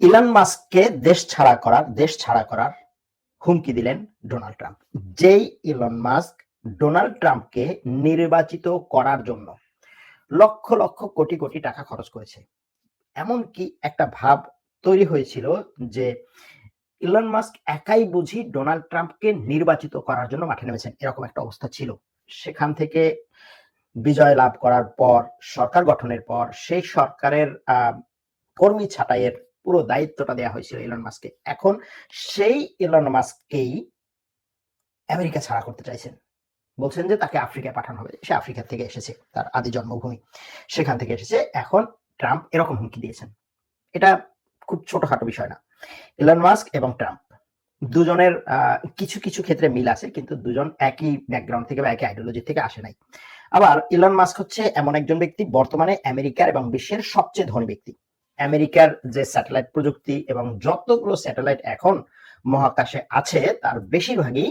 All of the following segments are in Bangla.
ইলন মাস্ককে দেশ ছাড়া করার, দেশ ছাড়া করার হুমকি দিলেন ডোনাল্ড ট্রাম্প। যেই ইলন মাস্ক ডোনাল্ড ট্রাম্পকে নির্বাচিত করার জন্য লক্ষ লক্ষ কোটি কোটি টাকা খরচ করেছে, এমনকি একটা ভাব তৈরি হয়েছিল যে ইলন মাস্ক একাই বুঝি ডোনাল্ড ট্রাম্পকে নির্বাচিত করার জন্য মাঠে নেমেছেন, এরকম একটা অবস্থা ছিল। সেখান থেকে বিজয় লাভ করার পর, সরকার গঠনের পর, সেই সরকারের কর্মী ছাঁটাইয়ের পুরো দায়িত্বটা দেওয়া হয়েছিল ইলন মাস্ককে এখন সেই ইলন মাস্ককেই আমেরিকা ছাড়া করতে চাইছেন। বলছেন যে তাকে আফ্রিকায় পাঠানো হবে। সে আফ্রিকা থেকে এসেছে, তার আদি জন্মভূমি। সেখান থেকে এসেছে। এখন ট্রাম্প এরকম হুমকি দিয়েছেন। এটা খুব ছোটখাটো বিষয় না। ইলন মাস্ক এবং ট্রাম্প দুজনের কিছু কিছু ক্ষেত্রে মিল আছে, কিন্তু দুজন একই ব্যাকগ্রাউন্ড থেকে বা একই আইডিওলজি থেকে আসে নাই। আবার ইলন মাস্ক হচ্ছে এমন একজন ব্যক্তি, বর্তমানে আমেরিকার এবং বিশ্বের সবচেয়ে ধনী ব্যক্তি। আমেরিকার যে স্যাটেলাইট প্রযুক্তি এবং যতগুলো স্যাটেলাইট এখন মহাকাশে আছে, তার বেশিরভাগই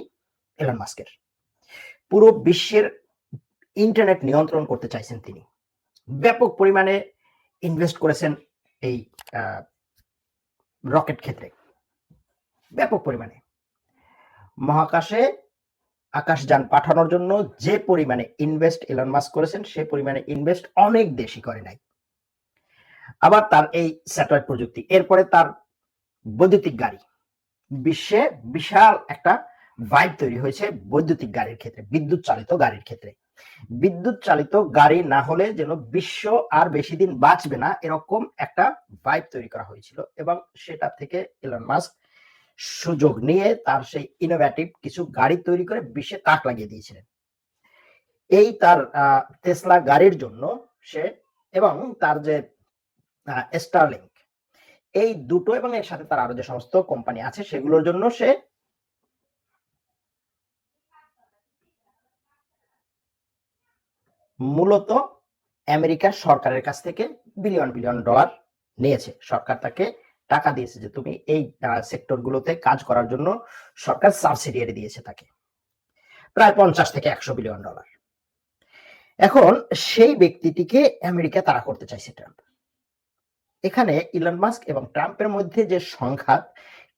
এলন মাস্কের পুরো বিশ্বের ইন্টারনেট নিয়ন্ত্রণ করতে চাইছেন তিনি। ব্যাপক পরিমাণে ইনভেস্ট করেছেন এই রকেট ক্ষেত্রে। ব্যাপক পরিমাণে। মহাকাশে আকাশযান পাঠানোর জন্য যে পরিমাণে ইনভেস্ট এলন মাস্ক করেছেন, সে পরিমাণে ইনভেস্ট অনেক দেশই করে নাই। আবার তার এই স্যাটেলাইট প্রযুক্তি, এরপরে তার বৈদ্যুতিক গাড়ি। বিশ্বে বিশাল একটা ভাইব তৈরি হয়েছে বৈদ্যুতিক গাড়ির ক্ষেত্রে, বিদ্যুৎ চালিত গাড়ির ক্ষেত্রে। বিদ্যুৎ চালিত গাড়ি না হলে যেন বিশ্ব আর বেশি দিন বাঁচবে না, এরকম একটা ভাইব তৈরি করা হয়েছিল এবং সেটা থেকে এলন মাস্ক সুযোগ নিয়ে তার সেই ইনোভেটিভ কিছু গাড়ি তৈরি করে বিশ্বে তাক লাগিয়ে দিয়েছিলেন। এই তার টেসলা গাড়ির জন্য সে এবং তার যে স্টারলিংক এই দুটো এবং এর সাথে তার আরও যে সমস্ত কোম্পানি আছে, সেগুলোর জন্য সে মূলত আমেরিকার সরকারের কাছ থেকে বিলিয়ন বিলিয়ন ডলার নিয়েছে। সরকার তাকে টাকা দিয়েছে যে তুমি এই সেক্টর গুলোতে কাজ করার জন্য সরকার সাবসিডিয়ারি দিয়েছে তাকে। প্রায় পঞ্চাশ থেকে একশো বিলিয়ন ডলার এখন সেই ব্যক্তিটিকে আমেরিকা তারা করতে চাইছে ট্রাম্প এখানে ইলন মাস্ক এবং ট্রাম্পের মধ্যে যে সংঘাত,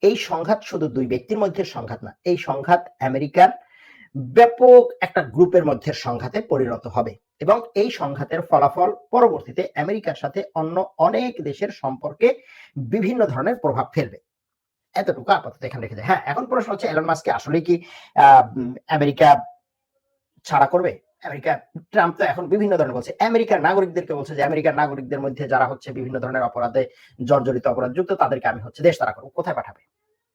এই সংঘাত শুধু দুই ব্যক্তির মধ্যে সংঘাত না, এই সংঘাত আমেরিকার ব্যাপক একটা গ্রুপের মধ্যে সংঘাতে পরিণত হবে এবং এই সংঘাতের ফলাফল পরবর্তীতে আমেরিকার সাথে অন্য অনেক দেশের সম্পর্কে বিভিন্ন ধরনের প্রভাব ফেলবে। এতটুকু আপাতত এখানে রেখে যায় হ্যাঁ এখন প্রশ্ন হচ্ছে এলন মাস্ককে আসলে কি আমেরিকা ছাড়া করবে? আমেরিকা, ট্রাম্প তো এখন বিভিন্ন ধরনের বলছে। আমেরিকার নাগরিকদেরকে বলছে যে, আমেরিকার নাগরিকদের মধ্যে যারা হচ্ছে বিভিন্ন ধরনের অপরাধে জর্জরিত, অপরাধ যুক্ত, তাদেরকে আমি হচ্ছে দেশ তারা করব। কোথায় পাঠাবে?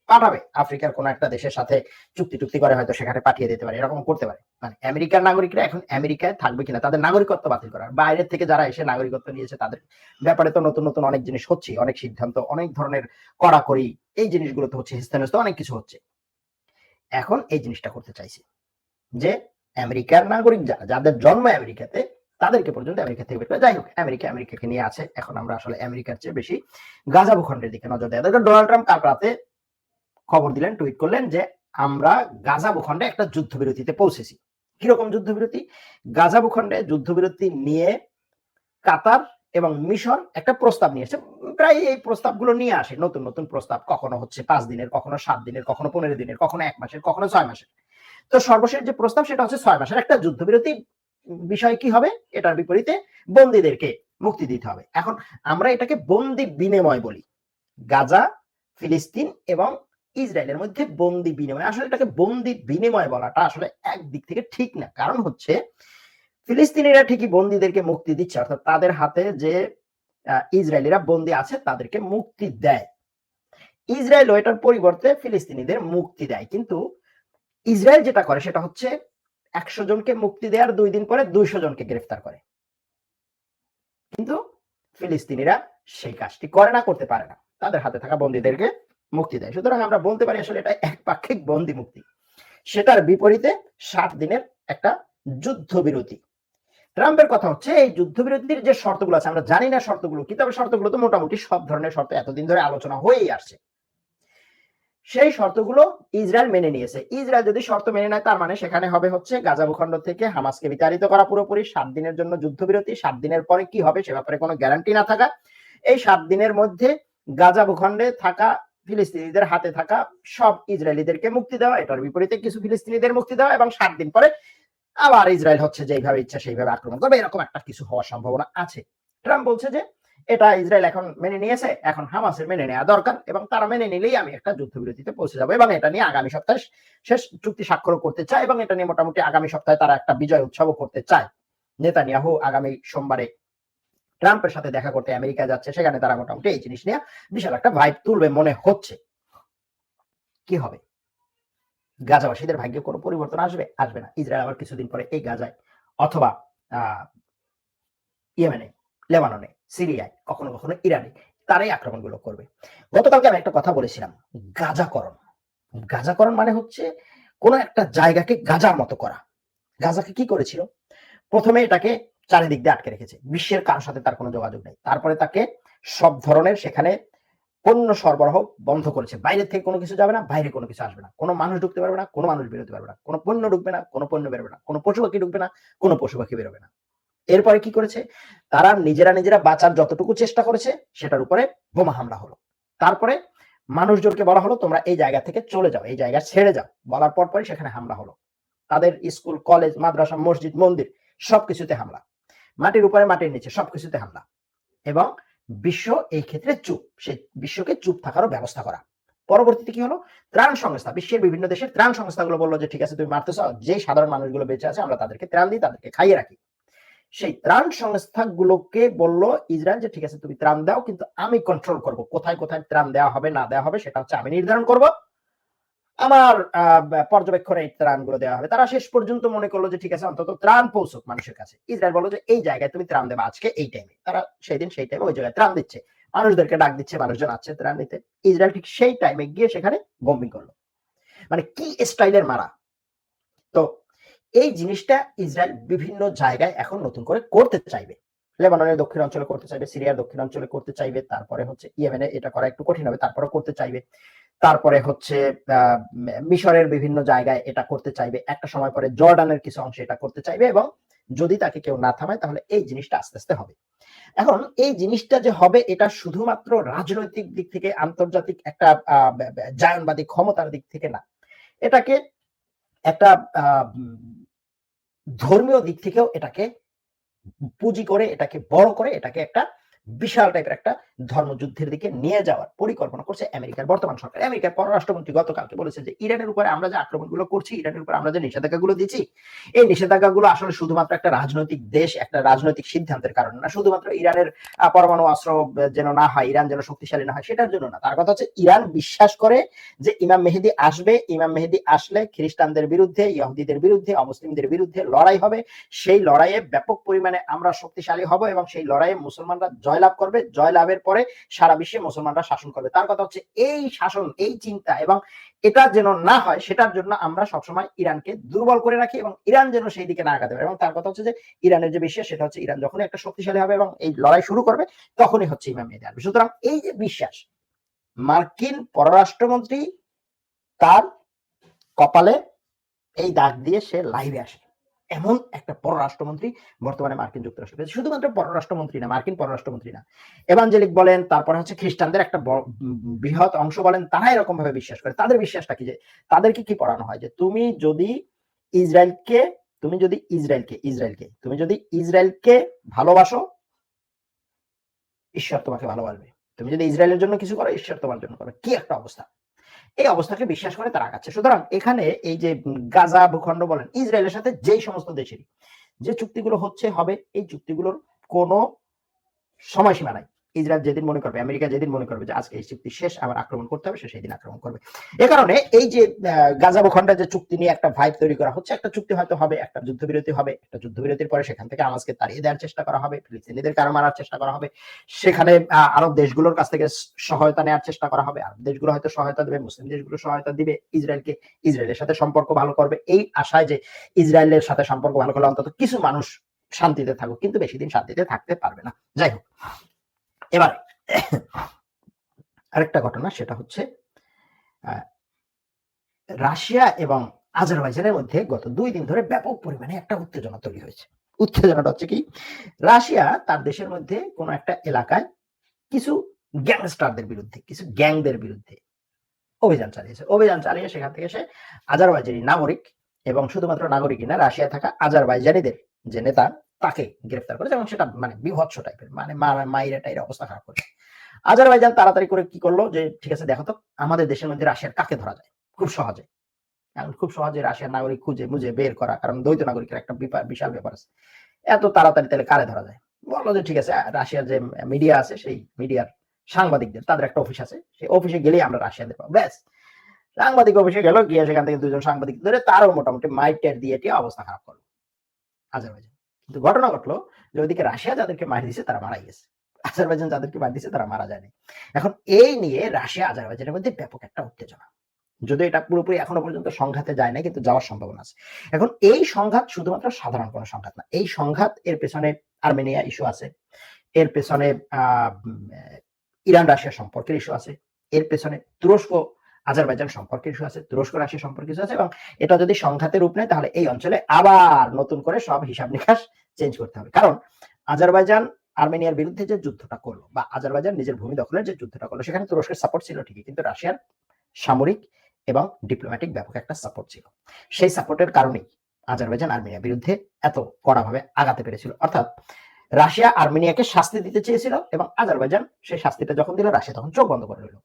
পাঠাবে। আফ্রিকার কোন একটা দেশের সাথে চুক্তি টুক্তি করে হয়তো সেখানে পাঠিয়ে দিতে পারে, এরকম করতে পারে। মানে আমেরিকার নাগরিকরা এখন আমেরিকায় থাকবে কিনা, তাদের নাগরিকত্ব বাতিল করার। বাইরের থেকে যারা এসে নাগরিকত্ব নিয়েছে, তাদের ব্যাপারে তো নতুন নতুন অনেক জিনিস হচ্ছে, অনেক সিদ্ধান্ত, অনেক ধরনের কড়াকড়ি, এই জিনিসগুলো তো হচ্ছে হিস্তানস্ত, অনেক কিছু হচ্ছে। এখন এই জিনিসটা করতে চাইছে যে আমেরিকার নাগরিক যারা, যাদের জন্ম আমেরিকাতে, তাদেরকে পর্যন্ত আমেরিকা থেকে বের করে। যাই হোক, আমেরিকা আমেরিকাকে নিয়ে আছে। এখন আমরা আসলে আমেরিকার চেয়ে বেশি গাজা ভূখণ্ডের দিকে নজর দেয় দেখেন ডোনাল্ড ট্রাম্প কাল রাতে খবর দিলেন, টুইট করলেন যে, আমরা গাজা ভূখণ্ডে একটা যুদ্ধবিরতিতে পৌঁছেছি। কীরকম যুদ্ধবিরতি? গাজা ভূখণ্ডে যুদ্ধবিরতি নিয়ে কাতার এবং মিশর একটা প্রস্তাব নিয়ে এসেছে। প্রায় এই প্রস্তাবগুলো নিয়ে আসে। নতুন নতুন প্রস্তাব কখনো হচ্ছে পাঁচ দিনের, কখনো সাত দিনের, কখনো পনেরো দিনের, কখনো এক মাসের, কখনো ছয় মাসের। তো সর্বশেষ যে প্রস্তাব সেটা হচ্ছে ছয় মাসের একটা যুদ্ধবিরতি। বিষয় কি হবে? এটার বিপরীতে বন্দীদেরকে মুক্তি দিতে হবে। এখন আমরা এটাকে বন্দি বিনিময় বলি। গাজা, ফিলিস্তিন এবং ইসরায়েলের মধ্যে বন্দি বিনিময়। আসলে এটাকে বন্দি বিনিময় বলাটা আসলে একদিক থেকে ঠিক না। কারণ হচ্ছে ফিলিস্তিনিরা ঠিকই বন্দীদেরকে মুক্তি দিচ্ছে। অর্থাৎ তাদের হাতে যে ইসরায়েলিরা বন্দি আছে, তাদেরকে মুক্তি দেয়। ইসরায়েল এটার পরিবর্তে ফিলিস্তিনিদের মুক্তি দেয়। কিন্তু ইসরায়েল যেটা করে সেটা হচ্ছে একশো জনকে মুক্তি দেওয়ার দুই দিন পরে দুইশো জনকে গ্রেফতার করে। কিন্তু ফিলিস্তিনিরা সেই কাজটি করে না, করতে পারে না। তাদের হাতে থাকা বন্দীদেরকে মুক্তি দেয়। সুতরাং আমরা বলতে পারি আসলে এটা একপাক্ষিক বন্দি মুক্তি। সেটার বিপরীতে ষাট দিনের একটা যুদ্ধবিরতি। ট্রাম্পের কথা হচ্ছে, এই যুদ্ধবিরতির যে শর্তগুলো আছে, আমরা জানি না শর্তগুলো কি, তবে শর্তগুলো তো মোটামুটি সব ধরনের শর্ত এতদিন ধরে আলোচনা হয়েই আসছে। সেই শর্তগুলো ইসরায়েল মেনে নিয়েছে। ইসরায়েল যদি শর্ত মেনে নেয়, তার মানে সেখানে হবে হচ্ছে গাজা ভূখণ্ড থেকে হামাসকে বিতাড়িত করা পুরোপুরি। সাত দিনের জন্য যুদ্ধবিরতি, সাত দিনের পরে কি হবে সে ব্যাপারে কোনো গ্যারান্টি না থাকা। এই সাত দিনের মধ্যে গাজা ভূখণ্ডে থাকা ফিলিস্তিনিদের হাতে থাকা সব ইসরায়েলিদেরকে মুক্তি দেওয়া, এটার বিপরীতে কিছু ফিলিস্তিনিদের মুক্তি দেওয়া এবং সাত দিন পরে আবার ইসরায়েল হচ্ছে যেইভাবে ইচ্ছা সেইভাবে আক্রমণ করবে। এরকম একটা কিছু হওয়ার সম্ভাবনা আছে। ট্রাম্প বলছে যে এটা ইসরায়েল এখন মেনে নিয়েছে, এখন হামাসের মেনে নেওয়া দরকার এবং তারা মেনে নিলেই আমি একটা যুদ্ধবিরতিতে পৌঁছে যাব এবং এটা নিয়ে আগামী সপ্তাহে শেষ চুক্তি স্বাক্ষর করতে চায় এবং এটা নিয়ে মোটামুটি আগামী সপ্তাহে তারা একটা বিজয় উৎসব করতে চায়। নেতানিয়াহু আগামী সোমবারে ট্রাম্পের সাথে দেখা করতে আমেরিকা যাচ্ছে, সেখানে তারা মোটামুটি এই জিনিস নিয়ে বিশাল একটা ভাইব তুলবে মনে হচ্ছে। কি হবে? গাজাবাসীদের ভাগ্যে কোনো পরিবর্তন আসবে? আসবে না। ইসরায়েল আবার কিছুদিন পরে এই গাজায় অথবা, আহ, ইয়েমেনে, লেবাননে সিরিয়ায়, কখনো কখনো ইরানে, তারাই আক্রমণগুলো করবে। গতকালকে আমি একটা কথা বলেছিলাম, গাজাকরণ। গাজাকরণ মানে হচ্ছে কোন একটা জায়গাকে গাজার মতো করা। গাজাকে কি করেছিল? প্রথমে এটাকে চারিদিক দিয়ে আটকে রেখেছে। বিশ্বের কারোর সাথে তার কোনো যোগাযোগ নেই। তারপরে তাকে সব ধরনের সেখানে পণ্য সরবরাহ বন্ধ করেছে। বাইরে থেকে কোনো কিছু যাবে না, বাইরে কোনো কিছু আসবে না। কোনো মানুষ ঢুকতে পারবে না, কোনো মানুষ বেরোতে পারবে না। কোনো পণ্য ঢুকবে না, কোনো পণ্য বেরোবে না। কোনো পশু পাখি ঢুকবে না, কোনো পশু পাখি বেরোবে না। এরপরে কি করেছে? তারা নিজেরা নিজেরা বাঁচার যতটুকু চেষ্টা করেছে, সেটার উপরে বোমা হামলা হলো। তারপরে মানুষজনকে বলা হলো, তোমরা এই জায়গা থেকে চলে যাও, এই জায়গা ছেড়ে যাও। বলার পর পরই সেখানে হামলা হলো। তাদের স্কুল, কলেজ, মাদ্রাসা, মসজিদ, মন্দির, সবকিছুতে হামলা। মাটির উপরে, মাটির নিচে সবকিছুতে হামলা। এবং বিশ্ব এই ক্ষেত্রে চুপ। সে বিশ্বকে চুপ থাকারও ব্যবস্থা করা। পরবর্তীতে কি হলো? ত্রাণ সংস্থা, বিশ্বের বিভিন্ন দেশের ত্রাণ সংস্থাগুলো বলল যে, ঠিক আছে, তুমি মারতে চাও যে সাধারণ মানুষগুলো বেঁচে আছে, আমরা তাদেরকে ত্রাণ দিই, তাদেরকে খাইয়ে রাখি। সেই ত্রাণ সংস্থাগুলোকে বলল, ইসরায়েল যে ঠিক আছে, তুমি ত্রাণ দাও, কিন্তু আমি কন্ট্রোল করব। কোথায় কোথায় ত্রাণ দেওয়া হবে, না দেওয়া হবে, সেটা হচ্ছে আমি নির্ধারণ করব। আমার পর্যবেক্ষণে এই ত্রাণগুলো দেওয়া হবে। তারা শেষ পর্যন্ত মনে করল যে ঠিক আছে, অন্তত ত্রাণ পৌঁছুক মানুষের কাছে। ইসরায়েল বলল যে, এই জায়গায় তুমি ত্রাণ দেবে আজকে এই টাইমে তারা সেই দিন সেই টাইমে ওই জায়গায় ত্রাণ দিচ্ছে। মানুষদেরকে ডাক দিচ্ছে, মানুষজন আছে ত্রাণ দিতে ইসরায়েল ঠিক সেই টাইমে গিয়ে সেখানে বম্বিং করল। মানে কি স্টাইলের মারা? তো এই জিনিসটা ইসরায়েল বিভিন্ন জায়গায় এখন নতুন করে করতে চাইবে। লেবাননের দক্ষিণ অঞ্চলে করতে চাইবে, সিরিয়ার দক্ষিণ অঞ্চলে করতে চাইবে, তারপরে হচ্ছে ইয়েমেনে এটা করা একটু কঠিন হবে তারপরে করতে চাইবে। তারপরে হচ্ছে মিশরের বিভিন্ন জায়গায় এটা করতে চাইবে। একটা সময় পরে জর্ডানের কিছু অংশে এটা করতে চাইবে এবং যদি তাকে কেউ না থামায়, তাহলে এই জিনিসটা আস্তে আস্তে হবে। এখন এই জিনিসটা যে হবে, এটা শুধুমাত্র রাজনৈতিক দিক থেকে আন্তর্জাতিক একটা জায়নবাদী ক্ষমতার দিক থেকে না। এটাকে একটা ধর্মীয় দিক থেকেও এটাকে পুঁজি করে, এটাকে বড় করে, এটাকে একটা বিশাল টাইপের একটা ধর্মযুদ্ধের দিকে নিয়ে যাওয়ার পরিকল্পনা করছে আমেরিকার বর্তমান সরকার। আমেরিকার পররাষ্ট্রমন্ত্রী গতকালকে বলেছে যে, ইরানের উপরে আমরা যে আক্রমণগুলো করছি, ইরানের উপরে আমরা যে নিষেধাজ্ঞাগুলো দিচ্ছি, এই নিষেধাজ্ঞাগুলো আসলে শুধুমাত্র একটা রাজনৈতিক দেশ, একটা রাজনৈতিক সিদ্ধান্তের কারণে না, শুধুমাত্র ইরানের পরমাণু অস্ত্র যেন না হয়, ইরান যেন শক্তিশালী না হয়, সেটার জন্য না। তার কথা হচ্ছে, ইরান বিশ্বাস করে যে ইমাম মেহেদি আসবে, ইমাম মেহেদি আসলে খ্রিস্টানদের বিরুদ্ধে, ইহুদিদের বিরুদ্ধে, অমুসলিমদের বিরুদ্ধে লড়াই হবে। সেই লড়াইয়ে ব্যাপক পরিমাণে আমরা শক্তিশালী হব এবং সেই লড়াইয়ে মুসলমানরা জয়লাভ করবে। জয়লাভের পরে সারা বিশ্বে মুসলমানরা শাসন করবে। তার কথা হচ্ছে এই শাসন, এই চিন্তা এবং এটা যেন না হয়, সেটার জন্য আমরা সবসময় ইরানকে দুর্বল করে রাখি এবং ইরান যেন সেই দিকে না আগাতে পারে। এবং তার কথা হচ্ছে যে ইরানের যে বিশ্বাস, সেটা হচ্ছে ইরান যখনই একটা শক্তিশালী হবে এবং এই লড়াই শুরু করবে, তখনই হচ্ছে ইমাম মেহেদি আসবে। সুতরাং এই যে বিশ্বাস, মার্কিন পররাষ্ট্রমন্ত্রী তার কপালে এই দাগ দিয়ে সে লাইভে আসে। এমন একটা পররাষ্ট্রমন্ত্রী বর্তমানে মার্কিন যুক্তরাষ্ট্র পেয়েছে। শুধুমাত্র পররাষ্ট্রমন্ত্রী না, মার্কিন পররাষ্ট্রমন্ত্রী না। এভাঞ্জেলিক বলেন, তারপরে হচ্ছে খ্রিস্টানদের একটা বৃহৎ অংশ বলেন তারা এরকম ভাবে বিশ্বাস করে। তাদের বিশ্বাসটা কি যে, তাদেরকে কি পড়ানো হয় যে, তুমি যদি ইসরায়েলকে, তুমি যদি ইসরায়েলকে ইসরায়েলকে, তুমি যদি ইসরায়েলকে ভালোবাসো, ঈশ্বর তোমাকে ভালোবাসবে। তুমি যদি ইসরায়েলের জন্য কিছু করো, ঈশ্বর তোমার জন্য করো কি একটা অবস্থা। এই অবস্থাকে বিশ্বাস করে তারা আগাচ্ছে। সুতরাং এখানে এই যে গাজা ভূখণ্ড বলেন, ইসরায়েলের সাথে যেই সমস্ত দেশেরই যে চুক্তিগুলো হচ্ছে, হবে, এই চুক্তিগুলোর কোনো সময়সীমা নাই। ইসরায়েল যেদিন মনে করবে, আমেরিকা যেদিন মনে করবে যে আজকে এই চুক্তি শেষ, আবার আক্রমণ করতে হবে, সে সেদিন আক্রমণ করবে। এ কারণে এই যে গাজা ভূখণ্ডের যে চুক্তি নিয়ে একটা ভাইব তৈরি করা হচ্ছে, একটা চুক্তি হয়তো হবে, একটা যুদ্ধবিরতি হবে, একটা যুদ্ধবিরতির পরে সেখান থেকে আমাজকে তাড়িয়ে দেওয়ার চেষ্টা করা হবে, ফিলিস্তিনিদের কারও মারার চেষ্টা করা হবে, সেখানে আরব দেশগুলোর কাছ থেকে সহায়তা নেওয়ার চেষ্টা করা হবে, আরব দেশগুলো হয়তো সহায়তা দেবে, মুসলিম দেশগুলো সহায়তা দিবে, ইসরায়েলকে ইসরায়েলের সাথে সম্পর্ক ভালো করবে, এই আশায় যে ইসরায়েলের সাথে সম্পর্ক ভালো করলে অন্তত কিছু মানুষ শান্তিতে থাকুক, কিন্তু বেশি দিন শান্তিতে থাকতে পারবে না। যাই হোক এবার আরেকটা ঘটনা, সেটা হচ্ছে রাশিয়া এবং আজারবাইজানের মধ্যে গত দুই দিন ধরে ব্যাপক পরিমাণে একটা উত্তেজনা তৈরি হয়েছে। উত্তেজনাটা হচ্ছে কি, রাশিয়া তার দেশের মধ্যে কোনো একটা এলাকায় কিছু গ্যাংস্টারদের বিরুদ্ধে, কিছু গ্যাংদের বিরুদ্ধে অভিযান চালিয়েছে। অভিযান চালিয়ে সেখান থেকে সে আজারবাইজানি নাগরিক এবং শুধুমাত্র নাগরিকই না রাশিয়া থাকা আজারবাইজানিদের যে নেতা তাকে গ্রেফতার করেছে এবং সেটা মানে বিভৎস টাইপের মানে মাইরা টাইরের অবস্থা খারাপ করেছে আজারবাইজান তাড়াতাড়ি করে কি করল যে, ঠিক আছে, দেখো তো, আমাদের দেশের মধ্যে রাশিয়ার কাকে ধরা যায়? খুব সহজে। এখন খুব সহজে রাশিয়ার নাগরিক খুঁজে মুজে বের করা, কারণ দ্বৈত নাগরিকের একটা বিশাল ব্যাপার আছে। এত তাড়াতাড়ি তাহলে কারে ধরা যায়? বলল যে, ঠিক আছে রাশিয়ার যে মিডিয়া আছে, সেই মিডিয়ার সাংবাদিকদের, তাদের একটা অফিস আছে, সেই অফিসে গেলেই আমরা রাশিয়াতে পাবো, ব্যাস। সাংবাদিক অফিসে গেল, গিয়ে সেখান থেকে দুজন সাংবাদিক ধরে তারও মোটামুটি মাইটের দিয়ে অবস্থা খারাপ করল, আজারবাইজান। কিন্তু ঘটনা ঘটলো যে ওইদিকে রাশিয়া যাদেরকে মারি দিয়েছে তারা মারা গেছে। আজারবাইজান যাদেরকে মারি দিয়েছে তারা মারা যায়নি। এখন এই নিয়ে রাশিয়া, আজারবাইজানের মধ্যে ব্যাপক একটা উত্তেজনা। যদি এটা পুরোপুরি এখনও পর্যন্ত সংঘাতে যায় না কিন্তু যাওয়ার সম্ভাবনা আছে। এখন এই সংঘাত শুধুমাত্র সাধারণ কোনো সংঘাত না, এই সংঘাত এর পেছনে আর্মেনিয়া ইস্যু আছে। এর পেছনে ইরান রাশিয়া সম্পর্কের ইস্যু আছে। এর পেছনে তুরস্ক আজারবাইজান সম্পর্কের ইস্যু আছে, তুরস্ক রাশিয়া সম্পর্কে ইস্যু আছে এবং এটা যদি সংঘাতের রূপ নেয় তাহলে এই অঞ্চলে আবার নতুন করে সব হিসাব নিকাশ চেঞ্জ করতে হবে। কারণ আজারবাইজান আর্মেনিয়ার বিরুদ্ধে যে যুদ্ধটা করল বা আজারবাইজান নিজের ভূমি দখলের যে যুদ্ধটা করল, সেখানে তুরস্কের সাপোর্ট ছিল ঠিকই, কিন্তু রাশিয়ার সামরিক এবং ডিপ্লোম্যাটিক ব্যাপক একটা সাপোর্ট ছিল। সেই সাপোর্টের কারণেই আজারবাইজান আর্মেনিয়ার বিরুদ্ধে এত কড়াভাবে আগাতে পেরেছিল। অর্থাৎ রাশিয়া আর্মেনিয়াকে শাস্তি দিতে চেয়েছিল এবং আজারবাইজান সেই শাস্তিটা যখন দিল, রাশিয়া তখন চোখ বন্ধ করে রইল।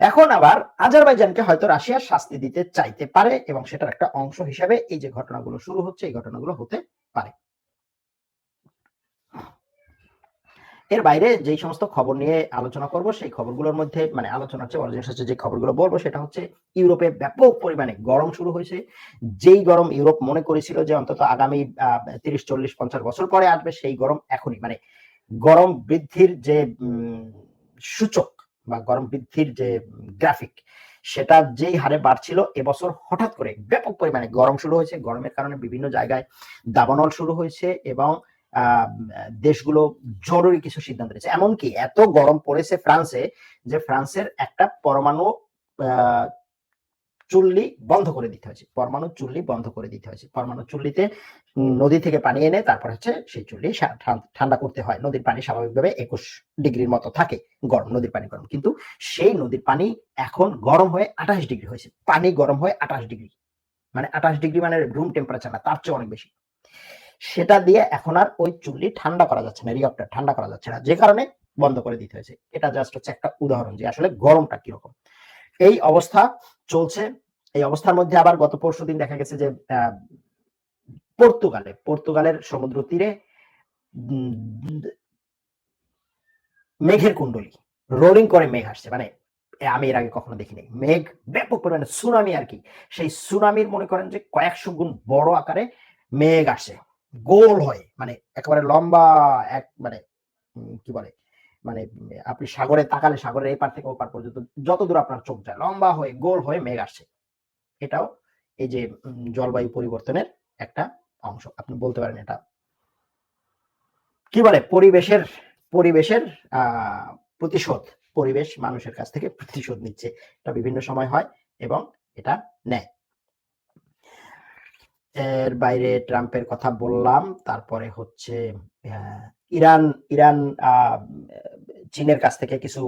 এখন আবার আজারবাইজানকে হয়তো রাশিয়ার শাস্তি দিতে চাইতে পারে এবং সেটার একটা অংশ হিসাবে এই যে ঘটনাগুলো শুরু হচ্ছে, এই ঘটনাগুলো হতে পারে। এর বাইরে যেই সমস্ত খবর নিয়ে আলোচনা করব, সেই খবরগুলোর মধ্যে মানে আলোচনার চেয়ে বড় হচ্ছে যে খবরগুলো বলব, সেটা হচ্ছে ইউরোপে ব্যাপক পরিমাণে গরম শুরু হয়েছে। যেই গরম ইউরোপ মনে করেছিল যে অন্তত আগামী তিরিশ, চল্লিশ, পঞ্চাশ বছর পরে আসবে, সেই গরম এখনই। মানে গরম বৃদ্ধির যে সূচক বা গরম বৃদ্ধির যে গ্রাফিক সেটা যেই হারে বাড়ছিল এবছর হঠাৎ করে ব্যাপক পরিমাণে গরম শুরু হয়েছে। গরমের কারণে বিভিন্ন জায়গায় দাবানল শুরু হয়েছে এবং দেশগুলো জরুরি কিছু সিদ্ধান্ত নিয়েছে। এমনকি এত গরম পড়েছে ফ্রান্সে যে ফ্রান্সের একটা পরমাণু চুল্লি বন্ধ করে দিতে হয়েছে। পরমাণু চুল্লি বন্ধ করে দিতে হয়েছে। পরমাণু চুল্লিতে নদী থেকে পানি এনে তারপর হচ্ছে সেই চুল্লি ঠান্ডা করতে হয়। নদীর পানি স্বাভাবিকভাবে একুশ ডিগ্রির মতো থাকে গরম, নদীর পানি গরম। কিন্তু সেই নদীর পানি এখন গরম হয়ে আঠাশ ডিগ্রি হয়েছে। পানি গরম হয়ে আঠাশ ডিগ্রি। মানে আঠাশ ডিগ্রি মানে রুম টেম্পারেচার না, তার চেয়ে অনেক বেশি। সেটা দিয়ে এখন আর ওই চুল্লি ঠান্ডা করা যাচ্ছে না রিঅক্টার ঠান্ডা করা যাচ্ছে না। যে কারণে বন্ধ করে দিতে হয়েছে। এটা জাস্ট হচ্ছে একটা উদাহরণ যে আসলে গরমটা কীরকম। এই অবস্থা চলছে। এই অবস্থার মধ্যে আবার গত পরশু দিন দেখা গেছে যে পর্তুগালে, পর্তুগালের সমুদ্র তীরে মেঘের কুণ্ডলী, রোলিং করে মেঘ আসছে। মানে আমি এর আগে কখনো দেখিনি। মেঘ ব্যাপক পরিমাণে, সুনামি আর কি। সেই সুনামির মনে করেন যে, কয়েকশো গুণ বড় আকারে মেঘ আসে। গোল হয় মানে একেবারে লম্বা এক মানে কি বলে? মানে আপনি সাগরে তাকালে, সাগরের এই পার থেকে ওপার পর্যন্ত যত দূর আপনার চোখ যায়, লম্বা হয়ে, গোল হয়ে মেঘ আসছে এটাও এই যে জলবায়ু পরিবর্তনের একটা অংশ। আপনি বলতে পারেন এটা। কি বলে? পরিবেশের পরিবেশের প্রতিশোধ। পরিবেশ মানুষের কাছ থেকে প্রতিশোধ নিচ্ছে। এটা বিভিন্ন সময় হয় এবং এটা নেয়। এর বাইরে ট্রাম্পের কথা বললাম। তারপরে হচ্ছে ইরান ইরান চীনের কাছ থেকে কিছু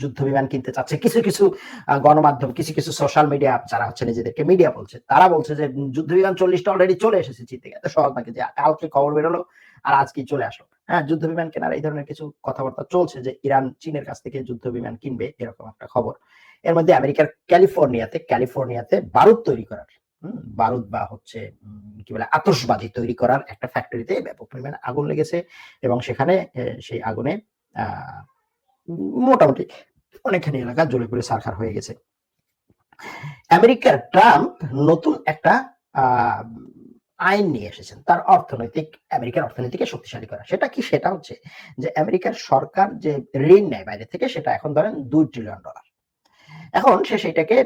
যুদ্ধ বিমান কিনতে চাচ্ছে। কিছু কিছু গণমাধ্যম, কিছু কিছু সোশ্যাল মিডিয়া যারা হচ্ছে নিজেদেরকে মিডিয়া বলছে, তারা বলছে যে যুদ্ধ বিমান চল্লিশটা অলরেডি চলে এসেছে চীন থেকে এত সহজ নাকি যে কালকে খবর বেরোলো আর আজকে চলে আসলো। হ্যাঁ যুদ্ধ বিমান কেনার এই ধরনের কিছু কথাবার্তা চলছে যে ইরান চীনের কাছ থেকে যুদ্ধ বিমান কিনবে এরকম একটা খবর। এর মধ্যে আমেরিকার ক্যালিফোর্নিয়াতে ক্যালিফোর্নিয়াতে বারুদ তৈরি করার বারুদ বা হচ্ছে কি বলে আতসবাজি তৈরি করার একটা ফ্যাক্টরিতে ব্যাপক পরিমাণে আগুন লেগেছে এবং সেখানে সেই আগুনে মোটামুটি অনেকখানি এলাকা জ্বলে পড়ে সারখার হয়ে গেছে। আমেরিকার ট্রাম্প নতুন একটা আইন নিয়ে এসেছেন। তার অর্থনৈতিক, আমেরিকার অর্থনীতিকে শক্তিশালী করা। সেটা কি? সেটা হচ্ছে যে আমেরিকার সরকার যে ঋণ নেয় বাইরে থেকে, সেটা এখন ধরেন দুই ট্রিলিয়ন ডলার এখন সে সেটাকে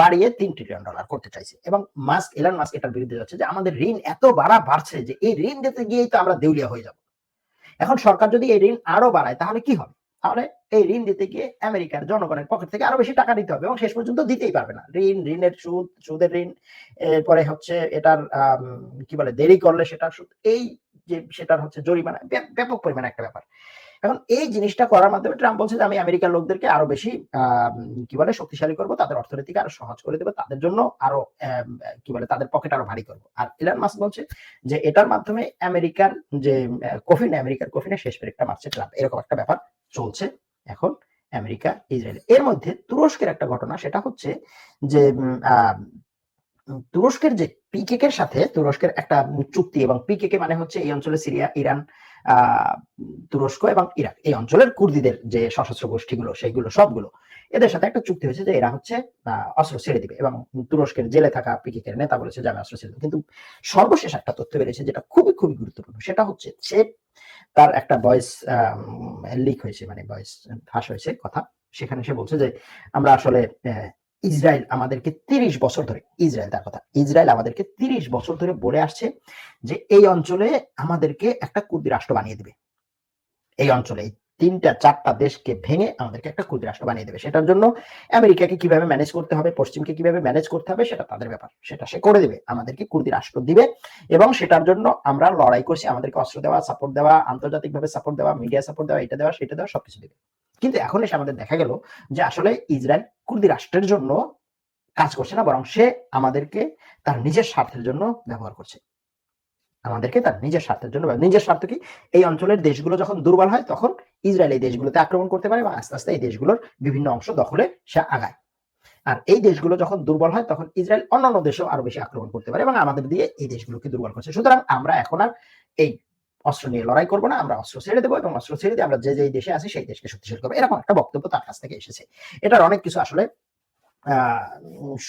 বাড়িয়ে তিন ট্রিলিয়ন ডলার করতে চাইছে। এবং মাস্ক এলান মাস্ক এটার বিরুদ্ধে যাচ্ছে যে আমাদের ঋণ এত বাড়া বাড়ছে যে এই ঋণ দিতে গিয়েই তো আমরা দেউলিয়া হয়ে যাব। এখন সরকার যদি এই ঋণ আরও বাড়ায় তাহলে কি হবে? তাহলে এই ঋণ দিতে গিয়ে আমেরিকার জনগণের পকেট থেকে আরও বেশি টাকা দিতে হবে এবং শেষ পর্যন্ত দিতেই পারবে না। ঋণ, ঋণের সুদ, সুদের ঋণ, এরপরে হচ্ছে এটার কি বলে, দেরি করলে সেটার সুদ, এই যে সেটার হচ্ছে জরিমানা ব্যাপক পরিমাণে একটা ব্যাপার। এখন এই জিনিসটা করার মাধ্যমে ট্রাম্প বলছে যে আমি আমেরিকার লোকদেরকে আরও বেশি কি বলে, শক্তিশালী করব, তাদের অর্থনীতিকে আরও সহজ করে দেবো, তাদের জন্য আরও কি বলে, তাদের পকেট আরও ভারী করব। আর ইলান মাস্ক বলছে যে এটার মাধ্যমে আমেরিকার যে কফিন, আমেরিকার কফিনে শেষ পেরেকটা মারছে ট্রাম্প এরকম একটা ব্যাপার। চলছে এখন আমেরিকা, ইসরায়েল। এর মধ্যে তুরস্কের একটা ঘটনা, সেটা হচ্ছে যে তুরস্কের যে পিকেকে এর সাথে, তুরস্কের একটা চুক্তি এবং পিকেকে মানে হচ্ছে এই অঞ্চলে সিরিয়া, ইরান তুরস্ক এবং ইরাক। এই অঞ্চলের কুর্দিদের যে সশস্ত্র গোষ্ঠীগুলো, সেইগুলো, সবগুলো, এদের সাথে একটা চুক্তি হয়েছে যে এরা হচ্ছে অস্ত্র ছেড়ে দিবে এবং তুরস্কের জেলে থাকা পিকেকের নেতা বলেছে যে আমি অস্ত্র ছেড়ে দেবো। কিন্তু সর্বশেষ একটা তথ্য বেরিয়েছে যেটা খুবই খুবই গুরুত্বপূর্ণ। সেটা হচ্ছে সে তার একটা ভয়েস লিক হয়েছে মানে ভয়েস ফাঁস হয়েছে কথা। সেখানে সে বলছে যে, আমরা আসলে ইসরায়েল আমাদেরকে তিরিশ বছর ধরে, ইসরায়েল তার কথা, ইসরায়েল আমাদেরকে তিরিশ বছর ধরে বলে আসছে যে, এই অঞ্চলে আমাদেরকে একটা কুর্দি রাষ্ট্র বানিয়ে দিবে। এই অঞ্চলে তিনটা, চারটা দেশকে ভেঙে আমাদেরকে একটা কুর্দি রাষ্ট্র বানিয়ে দেবে। সেটার জন্য আমেরিকাকে কীভাবে ম্যানেজ করতে হবে, পশ্চিমকে কীভাবে ম্যানেজ করতে হবে, সেটা তাদের ব্যাপার। সেটা সে করে দেবে, আমাদেরকে কুর্দি রাষ্ট্র দিবে এবং সেটার জন্য আমরা লড়াই করছি, আমাদেরকে অস্ত্র দেওয়া সাপোর্ট দেওয়া, আন্তর্জাতিকভাবে সাপোর্ট দেওয়া মিডিয়া সাপোর্ট দেওয়া, এটা দেওয়া, সেটা দেওয়া, সবকিছু দেবে। কিন্তু এখন এসে আমাদের দেখা গেল যে আসলে ইসরায়েল কুর্দি রাষ্ট্রের জন্য কাজ করছে না, বরং সে আমাদেরকে তার নিজের স্বার্থের জন্য ব্যবহার করছে। আমাদেরকে তার নিজের স্বার্থের জন্য নিজের স্বার্থ কি? এই অঞ্চলের দেশগুলো যখন দুর্বল হয়, তখন ইসরায়েল এই দেশগুলোতে আক্রমণ করতে পারে এবং আস্তে আস্তে এই দেশগুলোর বিভিন্ন অংশ দখলে সে আগায়। আর এই দেশগুলো যখন দুর্বল হয়, তখন ইসরায়েল অন্যান্য দেশেও আরও বেশি আক্রমণ করতে পারে এবং আমাদের দিয়ে এই দেশগুলোকে দুর্বল করছে। সুতরাং আমরা এখন আর এই অস্ত্র নিয়ে লড়াই করব না, আমরা অস্ত্র ছেড়ে দেবো এবং অস্ত্র ছেড়ে দিয়ে আমরা যে যে দেশে আছি সেই দেশকে শক্তিশালী করব। এরকম একটা বক্তব্য তার কাছ থেকে এসেছে। এটার অনেক কিছু আসলে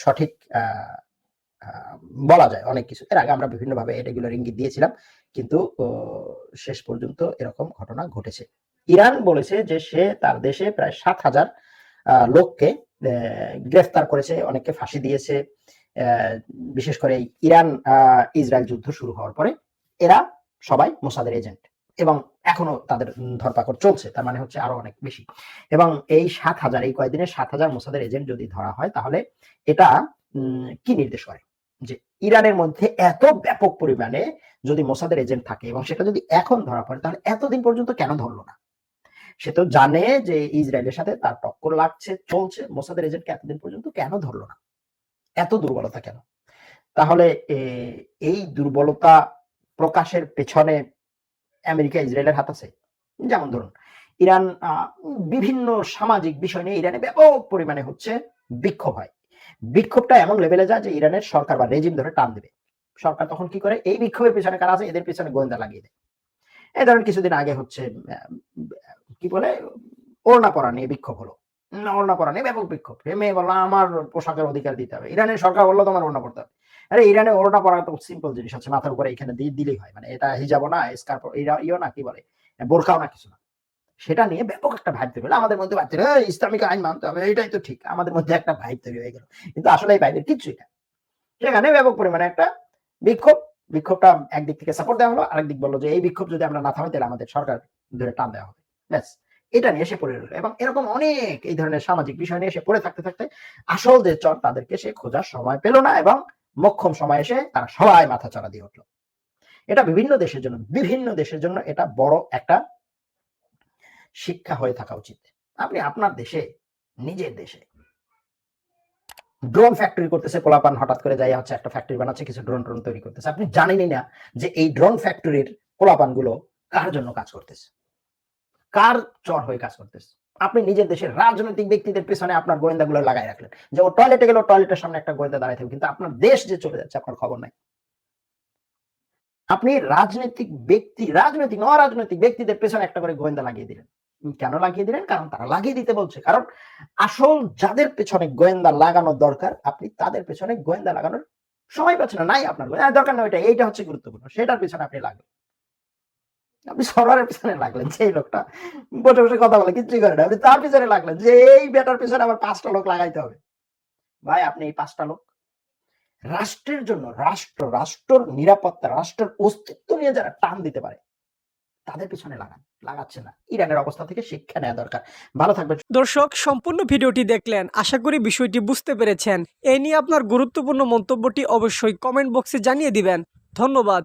সঠিক বলা যায় অনেক কিছু। এর আগে আমরা বিভিন্ন ভাবে এগুলোর ইঙ্গিত দিয়েছিলাম, কিন্তু শেষ পর্যন্ত এরকম ঘটনা ঘটেছে। ইরান বলেছে যে সে তার দেশে প্রায় সাত হাজার লোককে গ্রেফতার করেছে, অনেককে ফাঁসি দিয়েছে বিশেষ করে ইরান ইসরায়েল যুদ্ধ শুরু হওয়ার পরে এরা সবাই মোসাদের এজেন্ট এবং এখনও তাদের ধরপাকড় চলছে, তার মানে হচ্ছে আরও অনেক বেশি। এবং এই সাত হাজার, এই কয়েকদিনে সাত হাজার মোসাদের এজেন্ট যদি ধরা হয়, তাহলে এটা কি নির্দেশ করে? যে ইরানের মধ্যে এত ব্যাপক পরিমাণে যদি মোসাদের এজেন্ট থাকে এবং সেটা যদি এখন ধরা পড়ে, তাহলে এতদিন পর্যন্ত কেন ধরলো না? সে তো জানে যে ইসরায়েলের সাথে তার টক্কর লাগছে, চলছে। মোসাদের এজেন্টকে এতদিন পর্যন্ত কেন ধরলো না? এত দুর্বলতা কেন? তাহলে এই দুর্বলতা প্রকাশের পেছনে আমেরিকা, ইসরায়েলের হাত আছে। যেমন ধরুন, ইরান বিভিন্ন সামাজিক বিষয় নিয়ে ইরানে ব্যাপক পরিমাণে হচ্ছে বিক্ষোভ হয়। বিক্ষোভটা এমন লেভেলে যায় যে ইরানের সরকার বা রেজিম ধরে টান দেবে। সরকার তখন কি করে? এই বিক্ষোভের পেছনে কারা আছে? এদের পেছনে গোয়েন্দা লাগিয়ে দেয়। এই ধরেন, কিছুদিন আগে হচ্ছে কি বলে? ওড়না পরা নিয়ে বিক্ষোভ হলো। ওড়না পরা নিয়ে ব্যাপক বিক্ষোভ। মেয়ে বলল আমার পোশাকের অধিকার দিতে হবে। ইরানের সরকার বলল তোমার ওড়না পড়তে হবে। আরে ইরানে ওড়না পরা তো সিম্পল জিনিস হচ্ছে মাথার উপরে এখানে দিয়ে দিলেই হয়। মানে এটা হিজাবো না স্কার্প ইও না কি বলে? বোরখাও না কিছু না। সেটা নিয়ে ব্যাপক একটা ভাইব তৈরি হলো। আমাদের মধ্যে "এই, ইসলামিক আইন মানতে হবে এটাই তো ঠিক। আমাদের মধ্যে একটা ভাইব তৈরি হয়ে গেল। কিন্তু আসলে এই ভাইবের কিছুই না। সেখানে ব্যাপক পরিমাণে একটা বিক্ষোভ। বিক্ষোভটা একদিক থেকে সাপোর্ট দেওয়া হলো আরেক দিক বলল যে এই বিক্ষোভ যদি আমরা না থামাই তাহলে আমাদের সরকার ধরে টান দেওয়া হবে। ব্যাস, এটা নিয়ে সে পড়ে রইল এবং এরকম অনেক এই ধরনের সামাজিক বিষয় নিয়ে সে পড়ে থাকতে থাকতে আসল যে চর তাদেরকে সে খোঁজার সময় পেল না এবং মক্ষম সময় এসে তারা সবাই মাথা চড়া দিয়ে উঠল। এটা বিভিন্ন দেশের জন্য, বিভিন্ন দেশের জন্য এটা বড় একটা শিক্ষা হয়ে থাকা উচিত। আপনি আপনার দেশে, নিজের দেশে ড্রোন ফ্যাক্টরি করতেছে কোলাপান হঠাৎ করে যাই হচ্ছে একটা ফ্যাক্টরি বানাচ্ছে, কিছু ড্রোন ড্রোন তৈরি করতেছে। আপনি জানেনই না যে এই ড্রোন ফ্যাক্টরির পোলাপানগুলো কার জন্য কাজ করতেছে। কার চর হয়ে কাজ করতেছে? আপনি নিজের দেশের রাজনৈতিক ব্যক্তিদের পেছনে আপনার গোয়েন্দাগুলো লাগাই রাখলেন। যে ও টয়লেটে গেল টয়লেটের সামনে একটা গোয়েন্দা দাঁড়াই থাকবে, কিন্তু আপনার দেশ যে চলে যাচ্ছে, আপনার খবর নাই। আপনি রাজনৈতিক ব্যক্তি, রাজনৈতিক, অরাজনৈতিক ব্যক্তিদের পেছনে একটা করে গোয়েন্দা লাগিয়ে দিলেন। কেন লাগিয়ে দিলেন? কারণ তারা লাগিয়ে দিতে বলছে। কারণ আসল যাদের পেছনে গোয়েন্দা লাগানোর দরকার, আপনি তাদের পেছনে গোয়েন্দা লাগানোর সময় পাচ্ছেন না, নাই আপনার দরকার নয় এটা এইটা হচ্ছে গুরুত্বপূর্ণ, সেটার পেছনে আপনি লাগলেন। আপনি সরকারের পিছনে লাগলেন যে লোকটা বসে বসে কথা বলে, কিচ্ছুই করে না। আপনি তার পিছনে লাগলেন, যে এই বেটার পিছনে আবার পাঁচটা লোক লাগাইতে হবে। ভাই, আপনি এই পাঁচটা লোক রাষ্ট্রের জন্য, রাষ্ট্র রাষ্ট্র নিরাপত্তা, রাষ্ট্রের অস্তিত্ব নিয়ে যারা টান দিতে পারে, তাদের পিছনে লাগান, লাগাচ্ছে না। ইরানের অবস্থা থেকে শিক্ষা নেওয়া দরকার। ভালো থাকবেন। দর্শক, সম্পূর্ণ ভিডিওটি দেখলেন। আশা করি বিষয়টি বুঝতে পেরেছেন। এ নিয়ে আপনার গুরুত্বপূর্ণ মন্তব্যটি অবশ্যই কমেন্ট বক্সে জানিয়ে দিবেন। ধন্যবাদ।